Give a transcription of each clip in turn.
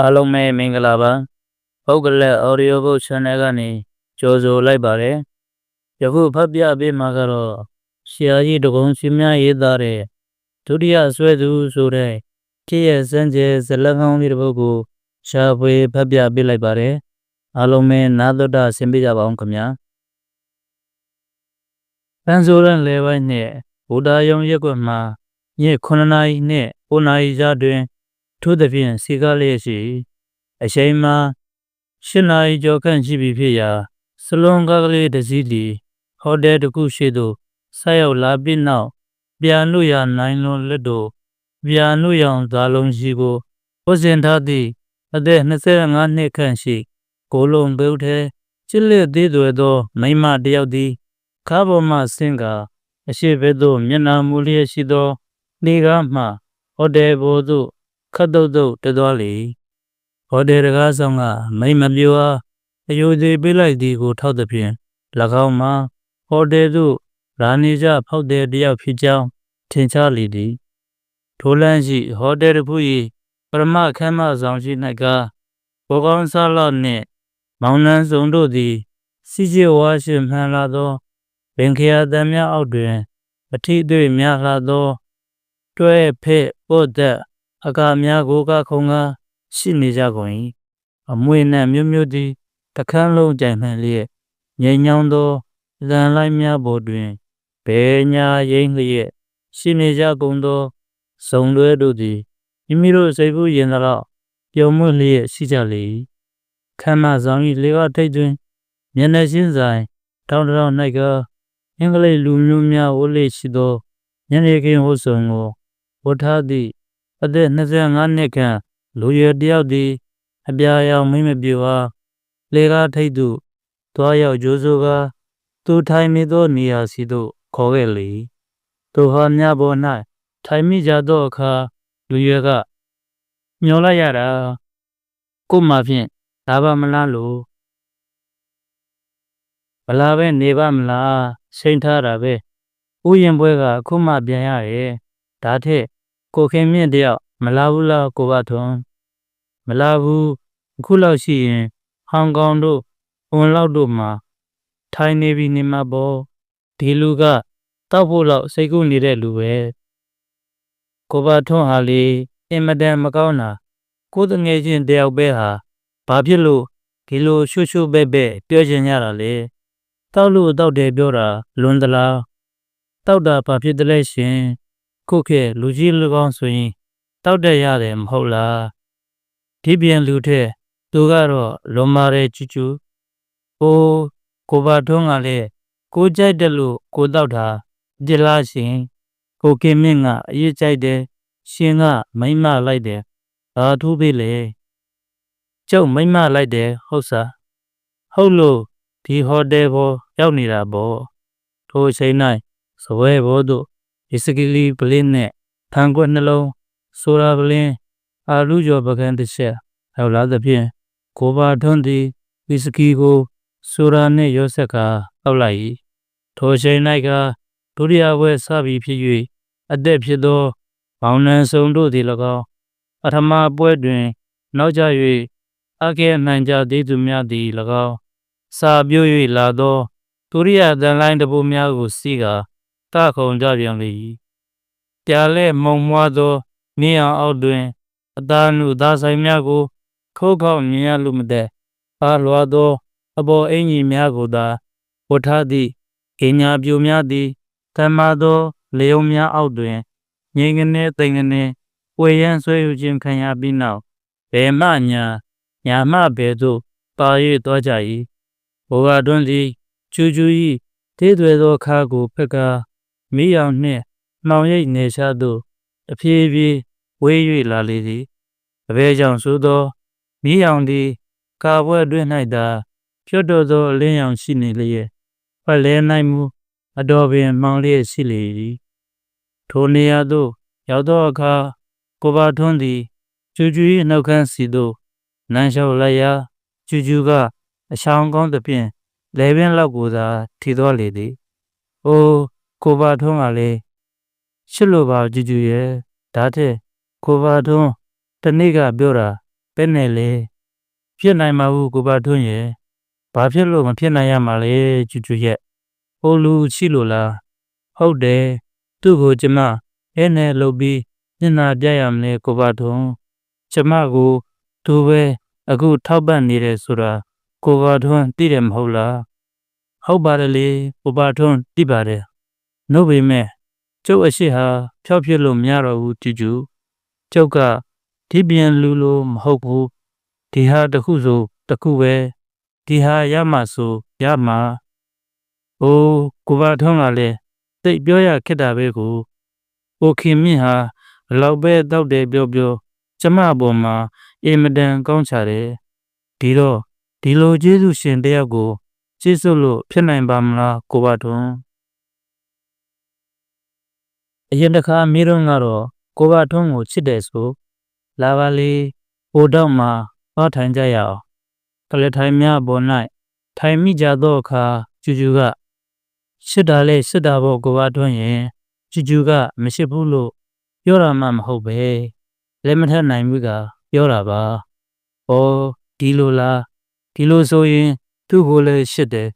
အားလုံးပဲမင်္ဂလာပါပုတ်ကလက် audio book channel ကနေကြိုဆိုလိုက်ပါတယ်ယခုဖတ်ပြပေးမှာကတော့ဆရာကြီးတကုံရှင်များရေးသားတဲ့ဒုတိယဆွဲသူဆိုတဲ့ဖြစ်ရဲ့စံကျဲဇလကောင်းလေးတစ်ပုဒ်ကိုရှားဖွေဖတ်ပြပေးလိုက်ပါတယ်အားလုံးပဲနားတော်တာဆင်ပေးကြပါအောင်ခင်ဗျာပန်းစိုးရန်လေပိုင်းနဲ့ဗုဒ္ဓယုံရက်ကွက်မှာည9နာရီနဲ့9နာရီကြားတွင် ထို့သဖြင့်စီကားလျက်ရှိအချိန်မှာ၈နာရီကျော်ခန့်ရှိပြီဖြစ်ရာစလွန်ကားကလေးတစ်စီးလီဟိုတယ်တစ်ခုရှိသို့ဆိုက်ရောက်လာပြီးနောက်ပြန်လို့ရနိုင်လွန်လက်တို့ပြန်လို့ရအောင်ဇာလုံးရှိကိုဝစင်ထားသည့်အသက်25နှစ်ခန့်ရှိကိုလုံးဘုတ်ထဲချစ်လက်သေးသွယ်သော မိန်းမတစ်ယောက်သည်ခါပေါ်မှဆင်းကာအရှိဘက်သို့မျက်နှာမူလျက်ရှိသောနေကားမှဟိုတယ်ဘော်သို့ ခတ်တုတ်တုတ်တသွားလေဟိုတယ်တကားဆောင်ကမိမပြိုအားအယိုသေးပေးလိုက်သည်ကိုထောက်သည်ဖြင့်၎င်းမှာဟိုတယ်သို့ရာနေကြဖောက်တဲ့တယောက်ဖြစ်ကြောင်းထင်ရှားလေသည်ထိုလန်းရှိဟိုတယ်တစ်ခု၏ပရမခမ်းမဆောင်ရှိ၌ကဘောကောင်းစားလောက်နှင့်မောင်နှံစုံတို့သည်စီစီဝါရှင်မှန်လာသောဘင်ခရာတမ်းများအောက်တွင်အထိအတွေ့များလာသောတွဲဖက်ပို့သက် အကာများကိုကခုံကရှိနေကြကုန်၏အမွေနှံမျိုးမျိုးသည်တခန်းလုံးကြိုင်မှန်လျက်ငြိမ်ညောင်းသောလန်လိုက်များပေါ်တွင်ဘယ်ညာရိမ့်လျက်ရှိနေကြကုန်သောဇုံလွဲတို့သည်မိမိတို့စိတ်ကူးရင်သောပြုံးမွလျက်ရှိကြလေ၏ခမ်းမဆောင်၏လေကထိတ်တွင်မျက်နှာချင်းဆိုင်တောင်းတောင်း၌ကအင်္ဂလိပ်လူမျိုးများဝတ်လေရှိသောညနေခင်းဝတ်စုံကိုဝတ်ထားသည့် အသက်25နှစ်ခန့်လူရွယ်တယောက်သည်အပြာရောင်မိမပြေအားလေကားထိတ်သို့သွားရောက်ကြိုးစိုးကားသူထိုင်မိသောနေရာစီသို့ခေါ်ခဲ့လေသူဟာမြပေါ်၌ထိုင်မိကြသောအခါလူရွယ်ကမျောလိုက်ရတာကို့မှာဖြင့်ဒါပါမလားလို့ဘလာပဲနေပါမလားစိန်ထားတာပဲဥယျင်ပွဲကအခုမှပြန်ရရဲ့ဒါထက် ကိုခင်မြင့်တယောက်မလာဘူးလားကိုဘထွန်းမလာဘူးအခုလောက်ရှိရင်ဟောင်ကောင်တို့ဝန်လောက်တို့မှာထိုင်နေပြီနေမှာပေါ့ဒီလူကတောက်ဖို့လောက်စိတ်ကူးနေတဲ့လူပဲကိုဘထွန်းဟာလေအင်မတန်မကောင်းတာကိုတငယ်ချင်းတယောက်ပဲဟာဘာဖြစ်လို့ဒီလိုရှုရှုပဲပဲပြောချင်ကြတာလေတောက်လို့တောက်တယ်ပြောတာလွန်သလားတောက်တာဘာဖြစ်တယ်လဲရှင် ခုခေတ်လူကြီးလူကောင်းဆိုရင်တောက်တက်ရတယ်မဟုတ်လားဒီပြန်လူထက်သူကတော့လွန်မာတဲ့ချူချူအိုးကိုပါထွန်းကလည်းကိုကြိုက်တယ်လို့ကိုတောက်တာဒီလားရှင်ကိုကင်းမင်းကအရေးကြိုက်တယ်ရှင်ကမိမ့်မလိုက်တယ်ဘာထူးပြီလေကျုပ်မိမ့်မလိုက်တယ်ဟုတ်စားဟုတ်လို့ဒီဟိုတယ်ပေါ်ရောက်နေတာပေါ့ထိုအချိန်၌စဝဲဘောတို့ ဒီစကီလီပလင်းနဲ့ဖန်ကွက်နှလုံးဆိုရာပလင်းအာလူကျော်ပကန်းတစ်ချက်ရောက်လာသဖြင့်ကိုပါထွန်းသည်ဝီစကီကိုဆိုရာနှင့်ရောဆက်ကအောက်လိုက်၏ထိုအချိန်၌ကဒုတိယဝဲစပြီးဖြစ်၍အသက်ဖြစ်သောဘောင်နှံစုံတို့သည်၎င်းပထမပွဲတွင် နောက်ကျ၍အကဲနိုင်ကြသေးသူများသည်၎င်းစာပြိုး၍လာသောဒုရိယသံလိုင်းတပူများကိုစီးကာ တခုံကြပြန်လေ၏ပြာလဲမုံမွားသောနေအောင်အောက်တွင်အသားနုသားဆိုင်များကိုခိုးခေါက်မြင်ရလို့မတဲ့အားလွာသော အပေါ်အင်ကြီးများကိုသာဝတ်ထားသည့်အင်ညာပြိုများသည်တမသောလေုံများအောက်တွင်ငိန်ကနေတိမ်ကနေဝေရန်ဆွဲယူခြင်းခံရပြီးနောက်ဘယ်မှညာညာမှဘယ်သို့ပါ၍သွားကြ၏ဘောဂတွန်းသည်ကျူးကျူး၏တေးသွဲသောခါကိုဖက်က မိအောင်နှင့်မှောင်ရိပ်နေရှာသို့အပြေးပြေးဝေး၍လာလေသည်အဘဲကြောင့်ဆိုသောမိအောင်သည်ကာဘွဲ့တွင်၌သာကျွတ်တော်သောအလင်းရောင်ရှိနေလျက်ဖက်လဲနိုင်မှုအတော်ပင်မှောင်လျက်ရှိလေသည်ထိုနေရာသို့ရောက်သောအခါကိုပါထွန်းသည်ကျူးကျူး၏နှုတ်ခမ်းစီသို့နန်းလျှောက်လိုက်ရာကျူးကျူးကအချောင်းကောင်းသဖြင့်လဲပင်လောက်ကိုသာထီတော်လေသည်။အိုး ကိုပါထွန်းကလည်းချစ်လို့ပါကြူကြူရဲ့ဒါတဲ့ကိုပါထွန်းတနေ့ကပြောတာပဲနဲ့လေဖြစ်နိုင်မှာဘူးကိုပါထွန်းရဲ့ဘာဖြစ်လို့မဖြစ်နိုင်ရမှာလဲကျူကျူရဲ့ဟိုလူရှိလို့လားဟုတ်တယ်သူ့ကိုကျမအဲနဲ့လုပ်ပြီးညနာပြရမလဲကိုပါထွန်းကျမကိုသူပဲအခုထောက်ပံ့နေတယ်ဆိုတာကိုပါထွန်းသိတယ်မဟုတ်လားဟုတ်ပါတယ်လေကိုပါထွန်းသိပါတယ် နှုတ်ပေမဲ့ကျုပ်အရှိဟာဖျောက်ဖြစ်လို့မရတော့ဘူးကျူကျူကျုပ်ကဒီပြန်လူလို့မဟုတ်ဘူးဒီဟာတစ်ခုဆိုတစ်ခုပဲဒီဟာရမှဆိုရမှာအိုးကိုပါထွန်းကလည်းသိပ်ပြောရခက်တာပဲကိုကိုခင်မြင့်ဟာဘလောက်ပဲတောက်တယ်ပြောပြောကျမအပေါ်မှာအင်မတန်ကောင်းချတယ်ဒီတော့ဒီလိုကျေးဇူးရှင်တယောက်ကိုကျေးဇူးလို့ဖြစ်နိုင်ပါမလားကိုပါထွန်း အရင်တစ်ခါမေးတော့ကတော့ကိုပါထွန်းကိုချစ်တယ်ဆိုလာပါလေဟိုတော့မှသွားထိုင်ကြရအောင်ကလေးထိုင်များပေါ်၌ထိုင်မိကြသောအခါကျူကျူကရှစ်တာလဲရှစ်တာပေါ့ကိုပါထွန်းရင်ကျူကျူကမရှိဘူးလို့ပြောတာမှမဟုတ်ပဲလက်မထက်နိုင်ဘူးကပြောတာပါ။အော်ဒီလိုလားဒီလိုဆိုရင်သူ့ကိုလည်းရှစ်တယ်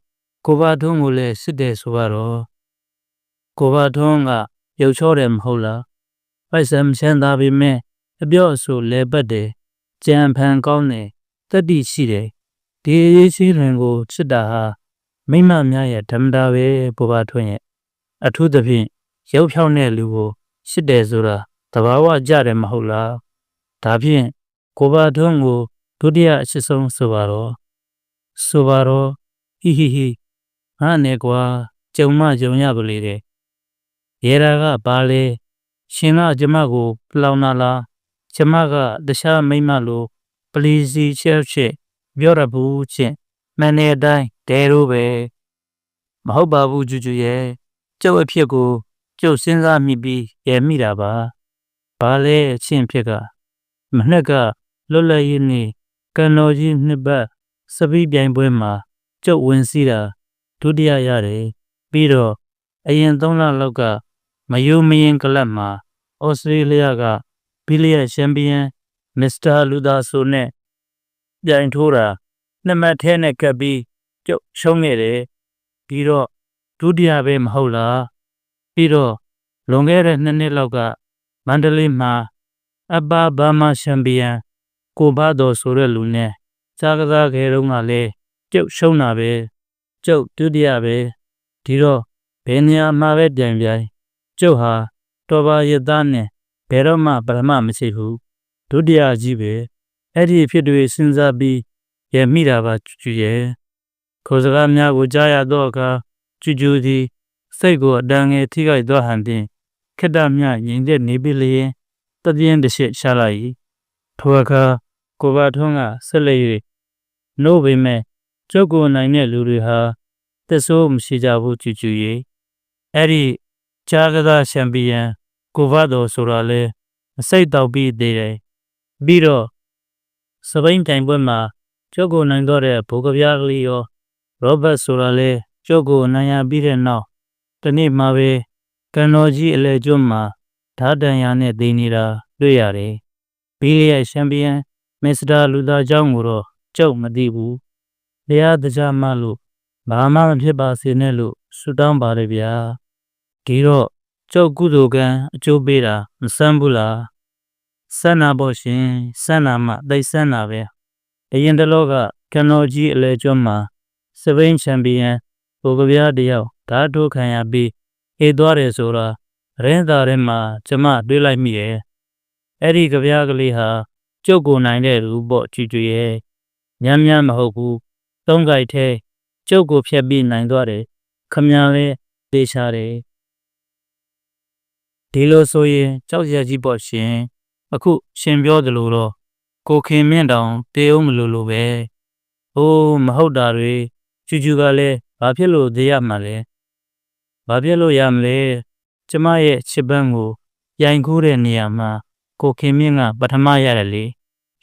ကိုပါထွန်းကိုလည်းရှစ်တယ်ဆိုတော့ကိုပါထွန်းက ရုပ်ချောတယ်မဟုတ်လားပိုက်ဆံမချမ်းသာပေမဲ့အပြော့အဆိုလဲပတ်တယ်ကြံဖန်ကောင်းတယ်တတိရှိတယ်ဒီအရေးရှိရင်ကိုချစ်တာဟာမိမများရဲ့ဓမ္မတာပဲကိုပါထွန်းရဲ့အထူးသဖြင့်ရုပ်ဖြောင်းတဲ့လူကိုရှစ်တယ်ဆိုတာတဘာဝကြတယ်မဟုတ်လားဒါဖြင့်ကိုပါထွန်းကိုဒုတိယအရှိဆုံးဆိုပါတော့ဆိုပါတော့ဟိဟိဟိငါနဲ့ကွာကြုံမကြုံရပါလေတဲ့ ရေရာကပါလေရှင်ကကျမကိုပလောင်နာလားကျမကတခြားမိမလိုပလီစီချက်ချက်ပြောရဘူးချင်းမန်နေအတိုင်းဒဲရိုးပဲမဟုတ်ပါဘူးကျူကျူရဲ့ကျုပ်အဖြစ်ကိုကျုပ်စဉ်းစားမိပြီးရမိတာပါဘာလဲအချင်းဖြစ်ကမနှစ်ကလွတ်လပ်ရေးနေ့ကန်တော်ကြီးနှစ်ပတ်စပီးပြိုင်ပွဲမှာကျုပ်ဝင်စီးတာဒုတိယရတယ်ပြီးတော့အရင်၃လလောက်က မယိုမရင်ကလပ်မှာဩစတြေးလျကဘီလီယံချန်ပီယံမစ္စတာလူဒါဆိုနဲ့ပြိုင်ထိုးတာနှစ်မှတ်ထဲနဲ့ကပ်ပြီးကျုပ်ရှုံးခဲ့တယ်ပြီးတော့ဒုတိယပဲမဟုတ်လားပြီးတော့လွန်ခဲ့တဲ့နှစ်နှစ်လောက်ကမန္တလေးမှာအဘဘာမာချန်ပီယံကိုဘာတော်ဆိုတဲ့လူနဲ့စားကစားခဲတုန်းကလည်းကျုပ်ရှုံးတာပဲကျုပ်ဒုတိယပဲဒီတော့ဘယ်နေရာမှာပဲပြိုင်ပြိုင် ကျုပ်ဟာတော်ပါရသားနဲ့ဘယ်တော့မှပရမမရှိဘူးဒုတိယကြီးပဲအဲ့ဒီဖြစ်တွေစဉ်းစားပြီးရမိတာပါကျူရဲ့ခေါ်စကားများကိုကြားရတော့အခါကျူကျူသည်စိတ်ကိုအတန်ငယ်ထိခိုက်သွားဟန်ဖြင့်ခက်တမြရင်တဲ့နေပြီလျင်တပြင်းတစ်ချက်ရှာလိုက်၏ထိုအခါကိုပါထွန်းကဆက်လက်၍နို့ပေမဲ့ကျုပ်ကိုနိုင်တဲ့လူတွေဟာသက်ဆိုးမရှိကြဘူးကျူကျူရဲ့အဲ့ဒီ ချာကစားချန်ပီယံကိုဗတ်တော်ဆိုတာလဲအစိတ်တောက်ပြီးသေးတယ်ပြီးတော့စပိန်တိုင်ပွဲမှာကျုပ်ကိုနိုင်တော့တဲ့ဘိုးကပြားကလေးရောရောဘတ်ဆိုတာလဲကျုပ်ကိုနိုင်ရပြီးတဲ့နောက်တနေ့မှပဲကန်တော်ကြီးအလဲကျွန်းမှာဓာတန်ရနဲ့သိနေတာတွေ့ရတယ်ဘီလီရဲ့ချန်ပီယံမစ္စတာလူသားเจ้าကိုတော့ကျုပ်မသိဘူးတရားတကြားမှလို့ဘာမှမဖြစ်ပါစေနဲ့လို့ဆုတောင်းပါတယ်ဗျာ ဒီတော့ကျုပ်ကုသိုလ်ကံအကျိုးပေးတာမဆန်းဘူးလားဆန်းနာဖို့ရှင်ဆန်းနာမှသိဆန်းနာပဲအရင်တလောကကန်တော်ကြီးအလဲကျွန်းမှာစပိန်ချန်ပီယံဘိုကဗျားတယောက်ဓာတ်ထိုးခံရပြီးအေးသွားတယ်ဆိုတာရင်းသားထဲမှာကျမတွေးလိုက်မိရဲ့အဲ့ဒီကြပြားကလေးဟာကျုပ်ကိုနိုင်တဲ့လူပေါ့ကြွကြွရဲ့ညံ့ညံ့မဟုတ်ဘူးသုံးကြိုက်ထဲကျုပ်ကိုဖျက်ပြီးနိုင်သွားတယ်ခမည်းပဲသေးချတယ် ဒီလိုဆိုရင်ကြောက်ရကြီးပေါ့ရှင်အခုရှင်ပြောသလိုတော့ကိုခင်မြင့်တောင်တေအောင်မလို့လို့ပဲအိုးမဟုတ်တာတွေကျူကျူကလည်းဘာဖြစ်လို့သေးရမှာလဲဘာဖြစ်လို့ရမလဲကျမရဲ့ချစ်ပန်းကိုရိုင်ခိုးတဲ့နေရာမှာကိုခင်မြင့်ကပထမရတယ်လေ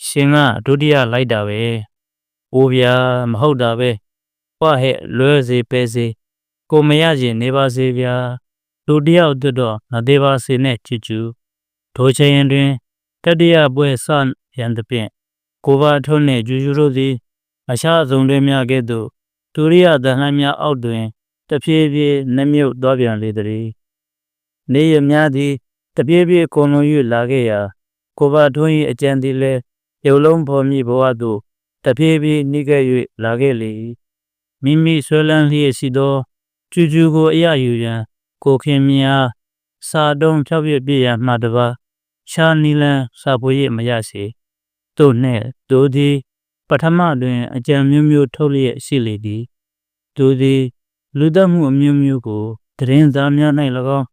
ရှင်ကဒုတိယလိုက်တာပဲအိုးဗျာမဟုတ်တာပဲဟွာဟဲ့လွဲစေပဲစေကိုမရရင်နေပါစေဗျာ လူတယောက်အတွက်တော့မသေးပါစေနဲ့ချစ်ချူထိုချိန်တွင်တတိယပွဲစရန်သဖြင့်ကိုပါထွန်းနှင့်ဂျူဂျူတို့သည်အခြားအစုံတွေများကဲ့သို့ဒုရိယသဟန်များအောက်တွင်တဖြည်းဖြည်းနှမြုပ်သွားပြန်လေသည်။နေရများသည်တပြေးပြေးကုန်လွန်၍လာခဲ့ရာကိုပါထွန်း၏အကြံသည်လည်းရုပ်လုံးဖော်မိဘဝသို့တဖြည်းဖြည်းနှိကဲ့၍လာခဲ့လေ၏။မိမိဆွဲလန်းလျက်ရှိသောကျူးကျူးကိုအရယူရန် ကိုခင်မြအားစာတုံးဖြောက်ပြပြရန်မှတပါရှားနီလန်စာပွေရမရစေတို့နှင့်တို့သည် ပထမတွင်အကြံမျိုးမျိုးထုတ်လျက်ရှိလေသည်တို့သည်လူသက်မှုအမျိုးမျိုးကိုသတင်းသားများ၌၎င်း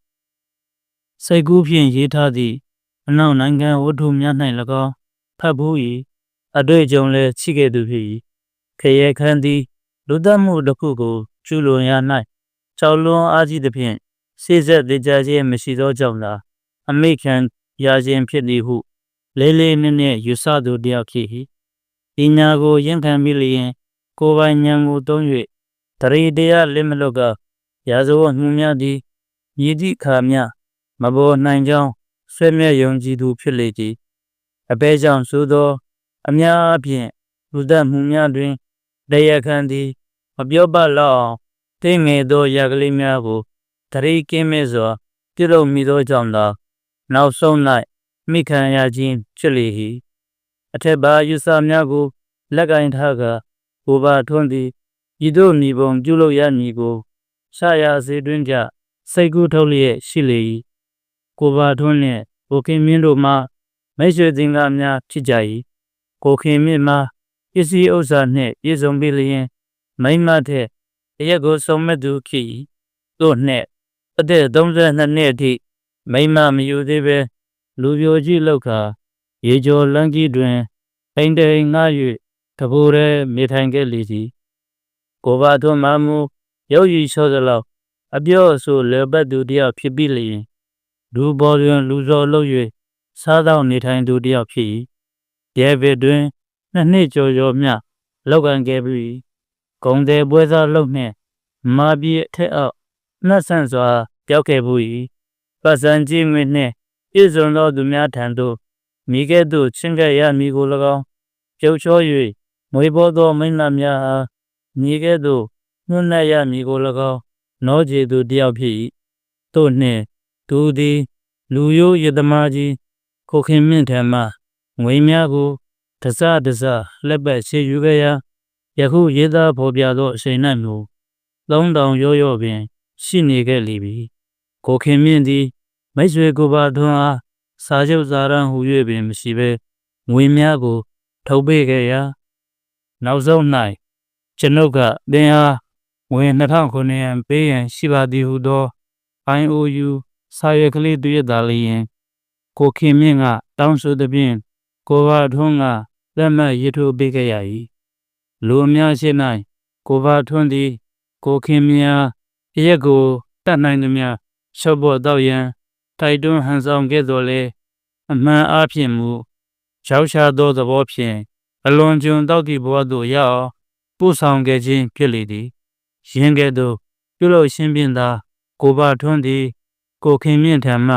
စိတ်ကူးဖြင့်ရေးထားသည့်အနောက်နိုင်ငံဝတ္ထုများ၌၎င်းဖတ်ဘူး၏အတွေ့အကြုံလည်းရှိခဲ့သူဖြစ်၏ခရဲခန်းသည် လူသက်မှုတစ်ခုကိုကျူးလွန်ရ၌ကြောက်လွန်အားကြီးသဖြင့် စိစက်သေးကြခြင်းမရှိသောကြောင့်လားအမိခံရခြင်းဖြစ်သည်ဟု လေးလေးနက်နက်ယူဆသူတယောက်ဖြစ်၏ပညာကိုရင်ခံပြီးလျင် ကိုယ်ပိုင်ဉာဏ်ကိုသုံး၍တရေတရားလက်မလွတ်ကရာဇဝတ်မှုများသည်မြည်သည့်ခါမျှမပေါ်နိုင်ကြောင်းဆွဲမြဲယုံကြည်သူဖြစ်လေသည်အဘဲကြောင့်သို့သော အများအပြားလူသက်မှုများတွင်တရားခံသည်မပြောပလောက်အောင်တိမ်ငယ်သောရကလေးများကိုတ ရေကင်းမဲ့စွာပြုလုပ်မိသောကြောင့်သာနောက်ဆုံး၌မိခံရခြင်းဖြစ်လေ၏အထက်ပါယူဆများကိုလက်ကင်ထားကဘိုးဘထွန်းသည်ဤသို့မိဘုံပြုလုပ်ရမည်ကိုရှာရစေတွင်ကြစိတ်ကူးထုတ်လျက်ရှိလေ၏ကိုဘထွန်းနှင့်ဘိုခင်မင်းတို့မှမိတ်ဆွေသင်္ကားများဖြစ်ကြ၏ကိုခင်မင်းမှာပစ္စည်းဥစ္စာနှင့်ပြည့်စုံပြီလျင်မိမ့်မထက်တရက်ကိုဆုံးမဲ့သူဖြစ်၏တို့နှင့် အသက်32နှစ်အထိမိမ့်မမယူသေးပဲလူပြိုကြီးလောက်ခါရေကျော်လန်းကြီးတွင်ပိန်တိန်ငှ၍တဘူရဲမိထိုင်ခဲ့လေသည်ကိုဘာသွန်းမမူရုပ်ရည်လျှောသလောက်အပြော့အဆိုလေပတ်သူတယောက်ဖြစ်ပြီးလျင်လူပေါ်တွင်လူစော်လုပ်၍စားသောက်နေထိုင်သူတယောက်ဖြစ်၏ရဲဘစ်တွင်နှစ်နှစ်ကျော်ကျော်မျှလောက်ကန်ခဲ့ပြီးဂုံတဲ့ပွဲစားလုပ်နှင့်မာပြည်အထက်အောက် နှက်ဆန့်စွာပျောက်ခဲ့ဘူး၏ပတ်စံကြီးငွေနှင့်ပြည့်စုံသောသူများထံသို့မိကဲ့သို့ချင်းကပ်ရမည်ကို၎င်းပြုတ်ချော၍မွေပေါ်သောမိန်းမများအားမိကဲ့သို့နှုတ်နှက်ရမည်ကို၎င်းနောကျေသူတယောက်ဖြစ်၏တို့နှင့်သူသည် လူရိုးရသမားကြီးခိုခင်မြင့်ထံမှငွေများကိုတစတစလက်ပတ်ရှေယူခဲ့ရာယခုရေးသားဖော်ပြသောအချိန်၌မျိုးသုံးတောင်ရောရောပင် ရှိနေခဲ့လေပြီကိုခင်မြင့်သည်မိတ်ဆွေကိုပါထွန်းအားစာချုပ်စာရန်ဟူ၍ပင်မရှိဘဲငွေများကို ထုတ်ပေးခဲ့ရာနောက်ဆုံး၌ကျွန်ုပ်ကသင်အားဝင်2009ရန်ပေးရန်ရှိပါသည်ဟုသော IOU စာရွက်ကလေးတွေ့ရတာလျင်ကိုခင်မြင့်ကတောင်းဆိုသည်ဖြင့်ကိုပါထွန်းကလက်မှတ်ရေးထိုးပေးခဲ့ရ၏လူအများရှိ၌ကိုပါထွန်းသည် ကိုခင်မြင့်အားအ ရက်ကိုတတ်နိုင်သည်များရှော့ပေါ်တော့ရန်တိုက်တွန်းဟန်ဆောင်ခဲ့တော်လဲအမှန်အားဖြင့်မူရောက်ရှာသောသဘောဖြင့်အလွန်ကျွံတောက်သည့်ဘဝသို့ရောက်ပို့ဆောင်ခဲ့ခြင်းဖြစ်လေသည်ရင်းကဲ့သို့ပြုလုပ်ရှင်းပြသာကိုပါထွန်းသည် ကိုခင်မြင့်ထံမှ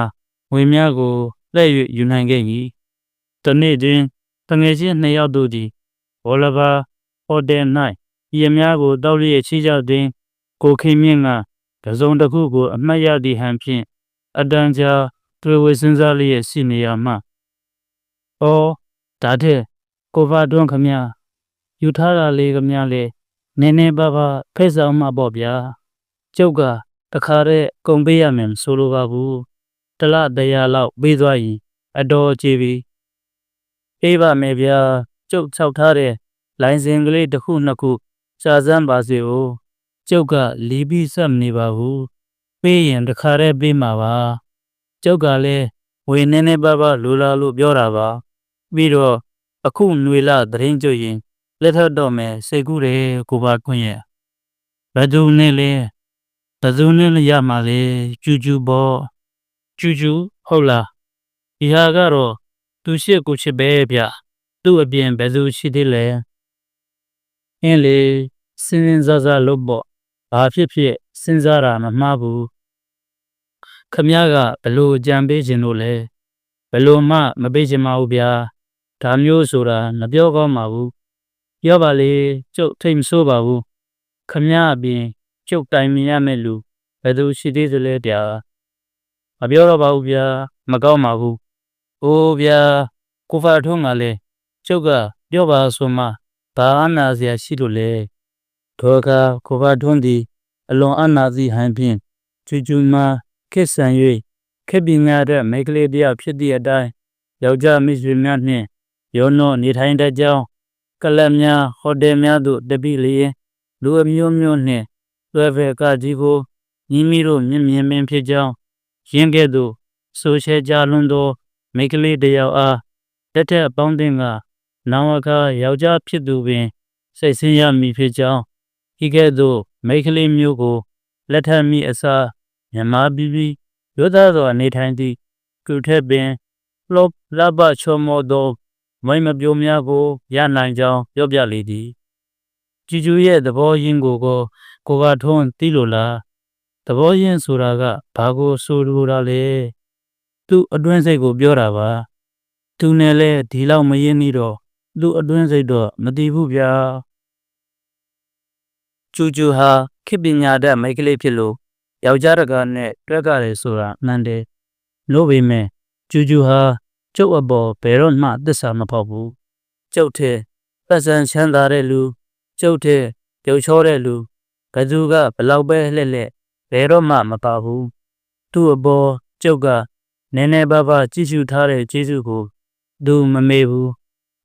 ငွေများကိုလက်၍ယူနိုင်ခဲ့၏တနေ့တွင်တငယ်ချင်းနှစ်ယောက်တို့သည်ဘောလဘာဟိုတယ်၌ရည်များကိုတောက်လျက်ချီကြတွင် ကိုခင်မြင့်က တစုံတစ်ခုကို အမှတ်ရသည့်ဟန်ဖြင့်အတန်ကြာတွေ့ဝေစဉ်းစားလျက်ရှိနေရမှ။အော်ဒါတဲ့ကိုဖာတွန်းခမယူထားတာလေးခမလေနည်းနည်းပါးပါးဖက်ဆောင်မှာပေါ့ဗျာ။ကျုပ်ကတခါတည်းကုံပေးရမယ်ဆိုလိုပါဘူး။တလတရာလောက်ပေးသွားရင်အတော်ကြည်ပြီ။အေးပါမယ်ဗျာ။ကျုပ်ချောက်ထားတဲ့လိုင်စင်ကလေးတစ်ခုနှစ်ခုစာစမ်းပါစေဦး။ ကျုပ်ကလီပြီးဆက်မနေပါဘူး။ပေးရင်တခါတည်းပေးမှာပါ။ကျုပ်ကလည်းဝေနည်းနည်းပါးပါးလိုလာလို့ပြောတာပါပြီးတော့အခုຫນွေလာသတင်းကြွရင်လက်ထပ်တော့မယ်စိတ်ကူးတယ်ကိုပါခွင့်ရဲ့ဘယ်သူနဲ့လဲဘယ်သူနဲ့ရမှာလဲကျူကျူပေါ့ကျူကျူဟုတ်လားဒီဟာကတော့သူရှိကိုချစ်ပဲဗျသူ့အပြင်ဘယ်သူရှိသေးလဲအင်းလေစဉ်းစဉ်းစားစားလုပ်ပေါ့ ဘာဖြစ်ဖြစ်စဉ်းစားတာမမှားဘူးခမရကဘလို့ကြံပေးခြင်းလို့လဲဘလို့မှမပေးချင်ပါဘူးဗျာဒါမျိုးဆိုတာမပြောကောင်းပါဘူးပြောပါလေကျုပ်ထိတ်မဆိုးပါဘူးခမရအပြင်ကျုပ်တိုင်မြင်ရမယ့်လူဘယ်သူရှိသေးသလဲတရားမပြောတော့ပါဘူးဗျာမကောင်းပါဘူးအိုးဗျာကိုဖာထုံးကလည်းကျုပ်ကပြောပါဆိုမှဘာအနာစရာရှိလို့လဲ ဒေါ်ကကိုဖာထုံးသည်အလွန်အနာစီဟန်ဖြင့်ချူချူမှခက်ဆန်၍ခက်ပင်များတဲ့မိန်းကလေးတစ်ယောက်ဖြစ်သည့်အတိုင်းယောက်ျားမိတ်ဆွေများနှင့်ရောနှောနေထိုင်တတ်ကြောင်းကလပ်များဟိုတယ်များသို့တပိလျင်လူအမျိုးမျိုးနှင့်လွယ်ဖယ်ကကြီးကိုမိမိတို့မြင်မြင်ပင်ဖြစ်ကြောင်းရင်းကဲ့သို့ဆိုရှယ်ကြလွန်းသောမိန်းကလေးတစ်ယောက်အားတက်ထက်အပေါင်းအသင်းကနောင်အခါယောက်ျားဖြစ်သူပင်စိတ်ဆင်းရမည်ဖြစ်ကြောင်း ဤကဲ့သို့မိန်းကလေးမျိုးကိုလက်ထပ်မိအစားမြမပြီးပြီးရိုးသားစွာနေထိုင်သည့်ကုထက်ပင်လောလဘချောမောသောမိမပြိုများကိုရနိုင်ကြောင်းပြောပြလေသည်ကြည်ကျူရဲ့သဘောရင်းကိုကိုကိုကထုံးသိလို့လားသဘောရင်းဆိုတာကဘာကိုဆိုလိုတာလဲသူ့အတွင်းစိတ်ကိုပြောတာပါသူနဲ့လဲဒီလောက်မရင်းနေတော့သူ့အတွင်းစိတ်တော့မတည်ဘူးဗျာ ကျူကျူဟာခေပညာတတ်မိန်းကလေးဖြစ်လို့ယောက်ျားတကာနဲ့တွဲကြတယ်ဆိုတာမှန်တယ်လို့ပေမဲ့ကျူကျူဟာကျုပ်အပေါ်ဘယ်တော့မှသစ္စာမဖောက်ဘူးကျုပ်ထဲပတ်စံချမ်းသာတဲ့လူကျုပ်ထဲပြုတ်ချောတဲ့လူဘသူကဘလောက်ပဲလှက်လက်ဘယ်တော့မှမပါဘူးသူ့အပေါ်ကျုပ်ကနည်းနည်းပါးပါးကြည့်ရှုထားတဲ့ကျေးဇူးကိုသူမမေ့ဘူး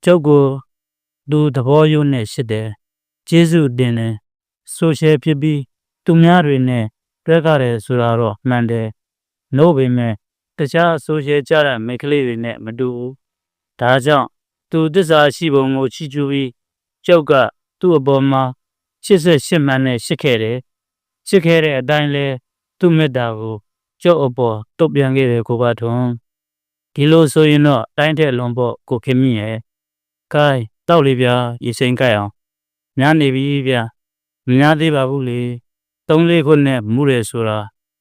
ကျုပ်ကိုသူသဘောယုံနဲ့ရှိတယ်ကျေးဇူးတင်တယ် ဆိုရှယ်ဖြစ်ပြီးသူများတွေနဲ့တွဲကြတယ်ဆိုတာတော့မှန်တယ်နို့ပေမဲ့တခြားဆိုရှယ်ကြတဲ့မိန်းကလေးတွေနဲ့မတူဘူးဒါကြောင့်သူတစ္ဆာရှိပုံကိုချီကျူးပြီးကျုပ်ကသူ့အပေါ်မှာ88မှန်နဲ့ရှစ်ခဲ့တယ်ရှစ်ခဲ့တဲ့အတိုင်းလဲသူ့မေတ္တာကိုကျုပ်အပေါ်တုတ်ပြန်ခဲ့တယ်ကိုပါထွန်းဒီလိုဆိုရင်တော့တိုင်းထက်လွန်ဖို့ကိုခင်မြင့်ရဲ့ခိုင်းတောက်လေးဗျာရေစိမ်ကြိုက်အောင်များနေပြီဗျာ မများသေးပါဘူးလေသုံးလေးခုနဲ့မှုရဆိုတာ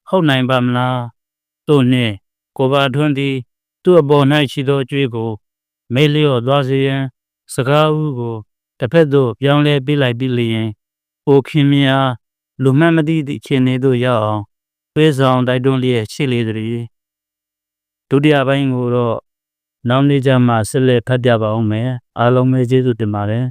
ဟုတ်နိုင်ပါမလားတို့နဲ့ကိုပါထွန်းသည်သူ့အပေါ်၌ရှိသောကြွေးကို မေးလျော့သွားစေရန် စကားဦးကိုတစ်ဖက်သို့ပြောင်းလဲပေးလိုက်ပြီးလျင်အိုခင်မယာလူမှန်မသိသည့်အခြေအနေသို့ရောက်အောင်ပေးဆောင်တိုက်တွန်းလျက်ရှိလေသည်ဒုတိယပိုင်းကိုတော့နောက်နေ့ကျမှဆက်လက်ဖတ်ပြပါအောင်မယ်အားလုံးပဲကျေးဇူးတင်ပါတယ်